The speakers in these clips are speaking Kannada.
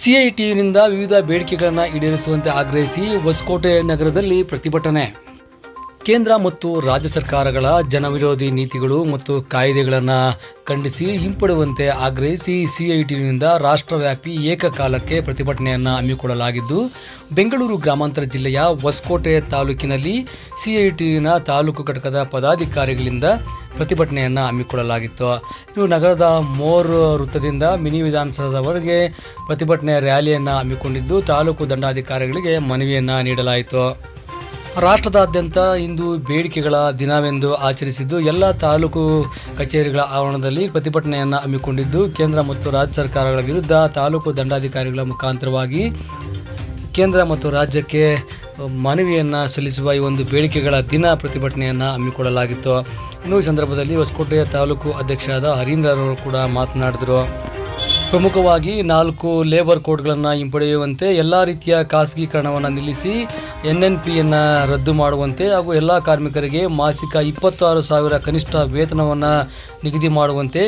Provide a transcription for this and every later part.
ಸಿಐಟಿಯುನಿಂದ ವಿವಿಧ ಬೇಡಿಕೆಗಳನ್ನು ಈಡೇರಿಸುವಂತೆ ಆಗ್ರಹಿಸಿ ಹೊಸಕೋಟೆ ನಗರದಲ್ಲಿ ಪ್ರತಿಭಟನೆ. ಕೇಂದ್ರ ಮತ್ತು ರಾಜ್ಯ ಸರ್ಕಾರಗಳ ಜನವಿರೋಧಿ ನೀತಿಗಳು ಮತ್ತು ಕಾಯ್ದೆಗಳನ್ನು ಖಂಡಿಸಿ ಹಿಂಪಡುವಂತೆ ಆಗ್ರಹಿಸಿ ಸಿಐಟಿನಿಂದ ರಾಷ್ಟ್ರವ್ಯಾಪಿ ಏಕಕಾಲಕ್ಕೆ ಪ್ರತಿಭಟನೆಯನ್ನು ಹಮ್ಮಿಕೊಳ್ಳಲಾಗಿದ್ದು, ಬೆಂಗಳೂರು ಗ್ರಾಮಾಂತರ ಜಿಲ್ಲೆಯ ಹೊಸಕೋಟೆ ತಾಲೂಕಿನಲ್ಲಿ ಸಿಐಟಿನ ತಾಲೂಕು ಘಟಕದ ಪದಾಧಿಕಾರಿಗಳಿಂದ ಪ್ರತಿಭಟನೆಯನ್ನು ಹಮ್ಮಿಕೊಳ್ಳಲಾಗಿತ್ತು. ಇನ್ನು ನಗರದ ಮೋರ್ ವೃತ್ತದಿಂದ ಮಿನಿ ವಿಧಾನಸೌಧದವರೆಗೆ ಪ್ರತಿಭಟನೆ ರ್ಯಾಲಿಯನ್ನು ಹಮ್ಮಿಕೊಂಡಿದ್ದು, ತಾಲೂಕು ದಂಡಾಧಿಕಾರಿಗಳಿಗೆ ಮನವಿಯನ್ನು ನೀಡಲಾಯಿತು. ರಾಷ್ಟ್ರದಾದ್ಯಂತ ಇಂದು ಬೇಡಿಕೆಗಳ ದಿನವೆಂದು ಆಚರಿಸಿದ್ದು ಎಲ್ಲ ತಾಲೂಕು ಕಚೇರಿಗಳ ಆವರಣದಲ್ಲಿ ಪ್ರತಿಭಟನೆಯನ್ನು ಹಮ್ಮಿಕೊಂಡಿದ್ದು ಕೇಂದ್ರ ಮತ್ತು ರಾಜ್ಯ ಸರ್ಕಾರಗಳ ವಿರುದ್ಧ ತಾಲೂಕು ದಂಡಾಧಿಕಾರಿಗಳ ಮುಖಾಂತರವಾಗಿ ಕೇಂದ್ರ ಮತ್ತು ರಾಜ್ಯಕ್ಕೆ ಮನವಿಯನ್ನು ಸಲ್ಲಿಸುವ ಈ ಒಂದು ಬೇಡಿಕೆಗಳ ದಿನ ಪ್ರತಿಭಟನೆಯನ್ನು ಹಮ್ಮಿಕೊಳ್ಳಲಾಗಿತ್ತು. ಇನ್ನು ಈ ಸಂದರ್ಭದಲ್ಲಿ ಹೊಸಕೋಟೆಯ ತಾಲೂಕು ಅಧ್ಯಕ್ಷರಾದ ಹರೀಂದ್ರ ಅವರು ಕೂಡ ಮಾತನಾಡಿದರು. ಪ್ರಮುಖವಾಗಿ ನಾಲ್ಕು ಲೇಬರ್ ಕೋಡ್ಗಳನ್ನು ಹಿಂಪಡೆಯುವಂತೆ ಎಲ್ಲ ರೀತಿಯ ಖಾಸಗೀಕರಣವನ್ನು ನಿಲ್ಲಿಸಿ ಎನ್ ಎನ್ ಪಿಯನ್ನು ರದ್ದು ಮಾಡುವಂತೆ ಹಾಗೂ ಎಲ್ಲ ಕಾರ್ಮಿಕರಿಗೆ ಮಾಸಿಕ ಇಪ್ಪತ್ತಾರು ಸಾವಿರ ಕನಿಷ್ಠ ವೇತನವನ್ನು ನಿಗದಿ ಮಾಡುವಂತೆ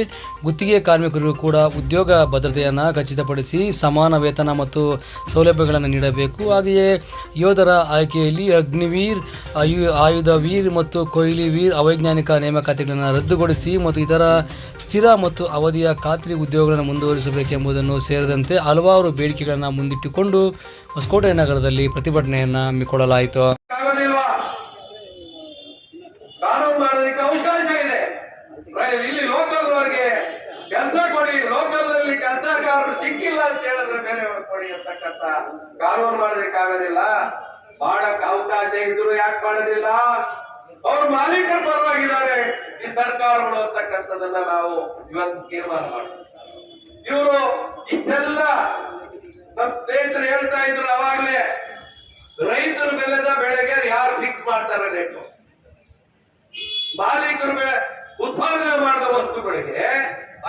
ಗುತ್ತಿಗೆ ಕಾರ್ಮಿಕರಿಗೂ ಕೂಡ ಉದ್ಯೋಗ ಭದ್ರತೆಯನ್ನು ಖಚಿತಪಡಿಸಿ ಸಮಾನ ವೇತನ ಮತ್ತು ಸೌಲಭ್ಯಗಳನ್ನು ನೀಡಬೇಕು. ಹಾಗೆಯೇ ಯೋಧರ ಆಯ್ಕೆಯಲ್ಲಿ ಅಗ್ನಿವೀರ್, ಆಯು ಆಯುಧ ವೀರ್ ಮತ್ತು ಕೊಹ್ಲಿ ವೀರ್ ಅವೈಜ್ಞಾನಿಕ ನೇಮಕಾತಿಗಳನ್ನು ರದ್ದುಗೊಳಿಸಿ ಮತ್ತು ಇತರ ಸ್ಥಿರ ಮತ್ತು ಅವಧಿಯ ಖಾತ್ರಿ ಉದ್ಯೋಗಗಳನ್ನು ಮುಂದುವರಿಸಬೇಕೆಂಬುದನ್ನು ಸೇರಿದಂತೆ ಹಲವಾರು ಬೇಡಿಕೆಗಳನ್ನು ಮುಂದಿಟ್ಟುಕೊಂಡು ಹೊಸಕೋಟೆ ನಗರದಲ್ಲಿ ಪ್ರತಿಭಟನೆಯನ್ನು ಹಮ್ಮಿಕೊಳ್ಳಲಾಯಿತು. ಇಲ್ಲಿ ಕೆಲಸ ಕೊಡಿ ಲೋಕಲ್ನಲ್ಲಿ ಕೆಲಸಗಾರರು ಸಿಕ್ಕಿಲ್ಲ ಅಂತ ಹೇಳಿದ್ರೆ ಬೇರೆ ಕೊಡಿ ಅಂತಕ್ಕಂತ ಕಾನೂನು ಮಾಡೋದಕ್ಕಾಗೋದಿಲ್ಲ ಮಾಡಕ್ ಅವಕಾಶ ಇದ್ರು ಯಾಕೆ ಮಾಡೋದಿಲ್ಲ? ಅವ್ರು ಮಾಲೀಕರು ಪರವಾಗಿದ್ದಾರೆ. ಈ ಸರ್ಕಾರಗಳು ಅಂತಕ್ಕಂಥದ್ದನ್ನ ನಾವು ಇವತ್ತು ತೀರ್ಮಾನ ಮಾಡ್ತೀವಿ. ಇವರು ಇಷ್ಟೆಲ್ಲ ನಮ್ ಸ್ನೇಹಿತರು ಹೇಳ್ತಾ ಇದ್ರು ಅವಾಗ್ಲೇ, ರೈತರು ಬೆಳೆದ ಬೆಳೆಗೆ ಯಾರು ಫಿಕ್ಸ್ ಮಾಡ್ತಾರೆ ರೇಟು ಮಾಲೀಕರು ಉತ್ಪಾದನೆ ಮಾಡಿದ ವಸ್ತುಗಳಿಗೆ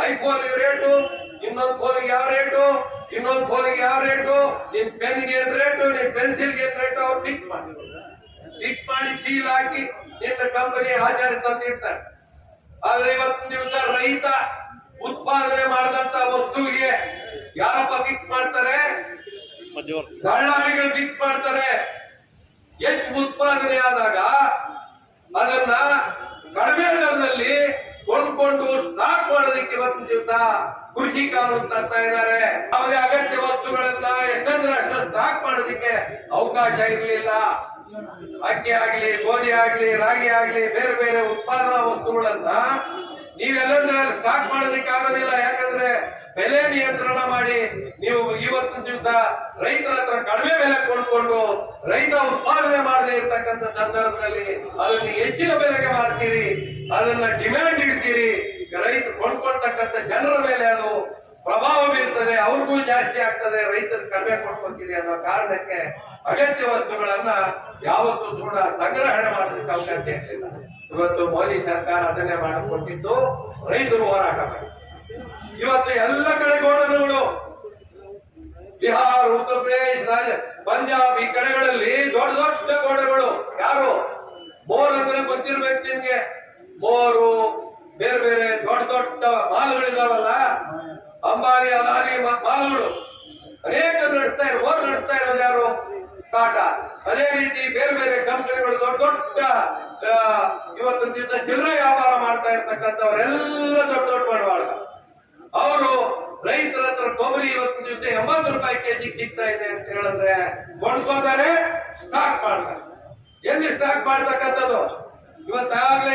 ಐಫೋನ್ ರೇಟು ಇನ್ನೊಂದು ಫೋನ್ಗೆ ಯಾವ ರೇಟು ಇನ್ನೊಂದು ಫೋನ್ಗೆ ಯಾವ ರೇಟು ನಿನ್ ಪೆನ್ಗೆ ಏನ್ ರೇಟು ನಿನ್ ಪೆನ್ಸಿಲ್ಗೆ ಏನ್ ರೇಟು ಅವ್ರು ಫಿಕ್ಸ್ ಮಾಡಿರೋದು ಫಿಕ್ಸ್ ಮಾಡಿ ಸೀಲ್ ಹಾಕಿ ನಿನ್ನ ಕಂಪನಿ ಹಾಜರು ತಂದಿರ್ತಾರೆ ಆದ್ರೆ ಇವತ್ತು ದಿವಸ ರೈತ ಉತ್ಪಾದನೆ ಮಾಡಿದಂತ ವಸ್ತುವಿಗೆ ಯಾರಪ್ಪ ಫಿಕ್ಸ್ ಮಾಡ್ತಾರೆ? ದಳ್ಳಾಳಿಗಳು ಫಿಕ್ಸ್ ಮಾಡ್ತಾರೆ. ಹೆಚ್ಚು ಉತ್ಪಾದನೆ ಆದಾಗ ಅದನ್ನ ಕಡಿಮೆ ದರದಲ್ಲಿ ಕೊಂಡ್ಕೊಂಡು ಸ್ಟಾಕ್ ಮಾಡೋದಕ್ಕೆ ಇವತ್ತು ದಿವಸ ಕೃಷಿ ಕಾನೂನು ತರ್ತಾ ಇದ್ದಾರೆ. ಯಾವುದೇ ಅಗತ್ಯ ವಸ್ತುಗಳನ್ನ ಎಷ್ಟಂದ್ರೆ ಅಷ್ಟು ಸ್ಟಾಕ್ ಮಾಡೋದಕ್ಕೆ ಅವಕಾಶ ಇರಲಿಲ್ಲ. ಅಕ್ಕಿ ಆಗಲಿ, ಗೋಧಿ ಆಗಲಿ, ರಾಗಿ ಆಗಲಿ, ಬೇರೆ ಬೇರೆ ಉತ್ಪಾದನಾ ವಸ್ತುಗಳನ್ನ ನೀವೆಲ್ಲಂದ್ರೆ ಸ್ಟಾಕ್ ಮಾಡೋದಕ್ಕೆ ಆಗೋದಿಲ್ಲ. ಯಾಕಂದ್ರೆ ಬೆಲೆ ನಿಯಂತ್ರಣ ಮಾಡಿ ನೀವು ಇವತ್ತಿನ ದಿವಸ ರೈತರ ಹತ್ರ ಕಡಿಮೆ ಬೆಲೆ ಕೊಂಡ್ಕೊಂಡು ರೈತ ಉತ್ಪಾದನೆ ಮಾಡದೆ ಇರ್ತಕ್ಕಂಥ ಸಂದರ್ಭದಲ್ಲಿ ಅದನ್ನ ಹೆಚ್ಚಿನ ಬೆಲೆಗೆ ಮಾರ್ತೀರಿ, ಅದನ್ನ ಡಿಮ್ಯಾಂಡ್ ಇಡ್ತೀರಿ. ರೈತ ಕೊಂಡ್ಕೊಳ್ತಕ್ಕಂಥ ಜನರ ಮೇಲೆ ಅದು ಪ್ರಭಾವ ಬೀರ್ತದೆ ಅವ್ರಿಗೂ ಜಾಸ್ತಿ ಆಗ್ತದೆ, ರೈತರು ಕಡಿಮೆ ಕೊಡ್ಬೇಕಿದೆ ಅನ್ನೋ ಕಾರಣಕ್ಕೆ ಅಗತ್ಯ ವಸ್ತುಗಳನ್ನ ಯಾವತ್ತೂ ಕೂಡ ಸಂಗ್ರಹಣೆ ಮಾಡೋದಕ್ಕೆ ಅವಕಾಶ ಇರಲಿಲ್ಲ. ಇವತ್ತು ಮೋದಿ ಸರ್ಕಾರ ಅದನ್ನೇ ಮಾಡಿಕೊಟ್ಟಿದ್ದು, ರೈತರು ಹೋರಾಟ ಮಾಡಿ. ಇವತ್ತು ಎಲ್ಲ ಕಡೆ ಗೋಡನ್ಗಳು ಬಿಹಾರ್, ಉತ್ತರ ಪ್ರದೇಶ್ ರಾಜ ಪಂಜಾಬ್ ಈ ಕಡೆಗಳಲ್ಲಿ ದೊಡ್ಡ ದೊಡ್ಡ ಗೋಡೆಗಳು. ಯಾರು? ಬೋರ್ ಅಂದ್ರೆ ಗೊತ್ತಿರ್ಬೇಕು ನಿಮ್ಗೆ. ಬೋರು ಬೇರೆ ಬೇರೆ ದೊಡ್ಡ ದೊಡ್ಡ ಮಾಲ್ಗಳಿದಾವಲ್ಲ? ಅಂಬಾನಿ ಅದಾನಿ ಮಾಲುಗಳು ಅನೇಕ ನಡೆಸ್ತಾ ಇರೋ ಓರ್ ನಡೆಸ್ತಾ ಇರೋದು ಯಾರು? ಟಾಟಾ. ಅದೇ ರೀತಿ ಬೇರೆ ಬೇರೆ ಕಂಪನಿಗಳು ದೊಡ್ಡ ದೊಡ್ಡ ಇವತ್ತು ದಿವಸ ಚಿಲ್ಲರೆ ವ್ಯಾಪಾರ ಮಾಡ್ತಾ ಇರ್ತಕ್ಕಂಥವರೆಲ್ಲ ದೊಡ್ಡ ದೊಡ್ಡ ಬಂಡವಾಳ. ಅವರು ರೈತರ ಹತ್ರ ಕೊಬ್ಬರಿ ಇವತ್ತು ದಿವಸ ಎಂಬತ್ತು ರೂಪಾಯಿ ಕೆಜಿ ಸಿಗ್ತಾ ಇದೆ ಅಂತ ಹೇಳಿದ್ರೆ ಕೊಂಡ್ಕೋತಾರೆ ಸ್ಟಾಕ್ ಮಾಡ್ತಾರೆ. ಎಲ್ಲಿ ಸ್ಟಾಕ್ ಮಾಡ್ತಕ್ಕಂಥದ್ದು? ಇವತ್ತಾಗ್ಲೇ